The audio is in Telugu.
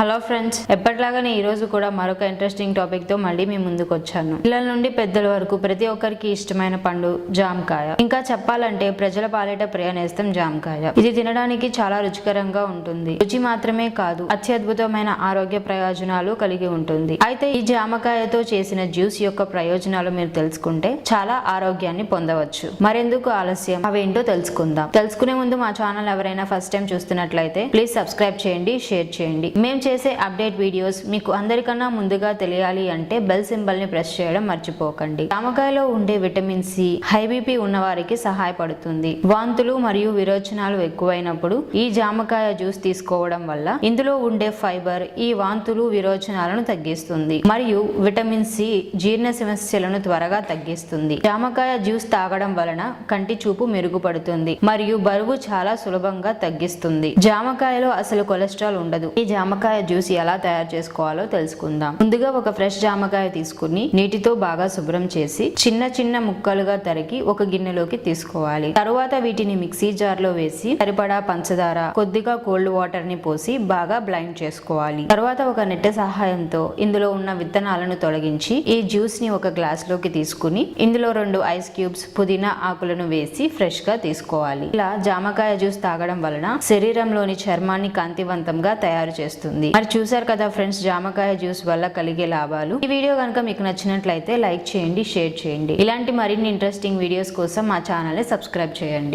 హలో ఫ్రెండ్స్ ఎప్పటిలాగానే ఈరోజు కూడా మరొక ఇంట్రెస్టింగ్ టాపిక్తో మళ్ళీ మీ ముందుకు వచ్చాను. పిల్లల నుండి పెద్దల వరకు ప్రతి ఒక్కరికి ఇష్టమైన పండు జామకాయ. ఇంకా చెప్పాలంటే ప్రజల పాలిట ప్రయాణిస్తాం జామకాయ. ఇది తినడానికి చాలా రుచికరంగా ఉంటుంది. రుచి మాత్రమే కాదు అత్యద్భుతమైన ఆరోగ్య ప్రయోజనాలు కలిగి ఉంటుంది. అయితే ఈ జామకాయతో చేసిన జ్యూస్ యొక్క ప్రయోజనాలు మీరు తెలుసుకుంటే చాలా ఆరోగ్యాన్ని పొందవచ్చు. మరెందుకు ఆలస్యం? అవేంటో తెలుసుకుందాం. తెలుసుకునే ముందు మా ఛానల్ ఎవరైనా ఫస్ట్ టైం చూస్తున్నట్లయితే ప్లీజ్ సబ్స్క్రైబ్ చేయండి షేర్ చేయండి. మేము చేసే అప్డేట్ వీడియోస్ మీకు అందరికన్నా ముందుగా తెలియాలి అంటే బెల్ సింబల్ని ప్రెస్ చేయడం మర్చిపోకండి. జామకాయలో ఉండే విటమిన్ సి హై బీపీ ఉన్న వారికి సహాయపడుతుంది. వాంతులు మరియు విరోచనాలు ఎక్కువైనప్పుడు ఈ జామకాయ జ్యూస్ తీసుకోవడం వల్ల ఇందులో ఉండే ఫైబర్ ఈ వాంతులు విరోచనాలను తగ్గిస్తుంది. మరియు విటమిన్ సి జీర్ణ సమస్యలను త్వరగా తగ్గిస్తుంది. జామకాయ జ్యూస్ తాగడం వలన కంటి చూపు మెరుగుపడుతుంది మరియు బరువు చాలా సులభంగా తగ్గిస్తుంది. జామకాయలో అసలు కొలెస్ట్రాల్ ఉండదు. ఈ జామకాయ జ్యూస్ ఎలా తయారు చేసుకోవాలో తెలుసుకుందాం. ముందుగా ఒక ఫ్రెష్ జామకాయ తీసుకుని నీటితో బాగా శుభ్రం చేసి చిన్న చిన్న ముక్కలుగా తరిగి ఒక గిన్నెలోకి తీసుకోవాలి. తరువాత వీటిని మిక్సీ జార్లో వేసి సరిపడా పంచదార కొద్దిగా కోల్డ్ వాటర్ని పోసి బాగా బ్లైండ్ చేసుకోవాలి. తర్వాత ఒక నెట్టె సహాయంతో ఇందులో ఉన్న విత్తనాలను తొలగించి ఈ జ్యూస్ని ఒక గ్లాస్లోకి తీసుకుని ఇందులో రెండు ఐస్ క్యూబ్స్ పుదీనా ఆకులను వేసి ఫ్రెష్గా తీసుకోవాలి. ఇలా జామకాయ జ్యూస్ తాగడం వలన శరీరంలోని చర్మాన్ని కాంతివంతంగా తయారు చేస్తుంది. మరి చూసారు కదా ఫ్రెండ్స్ జామకాయ జ్యూస్ వల్ల కలిగే లాభాలు. ఈ వీడియో కనుక మీకు నచ్చినట్లయితే లైక్ చేయండి షేర్ చేయండి. ఇలాంటి మరిన్ని ఇంట్రెస్టింగ్ వీడియోస్ కోసం మా ఛానల్ని సబ్స్క్రైబ్ చేయండి.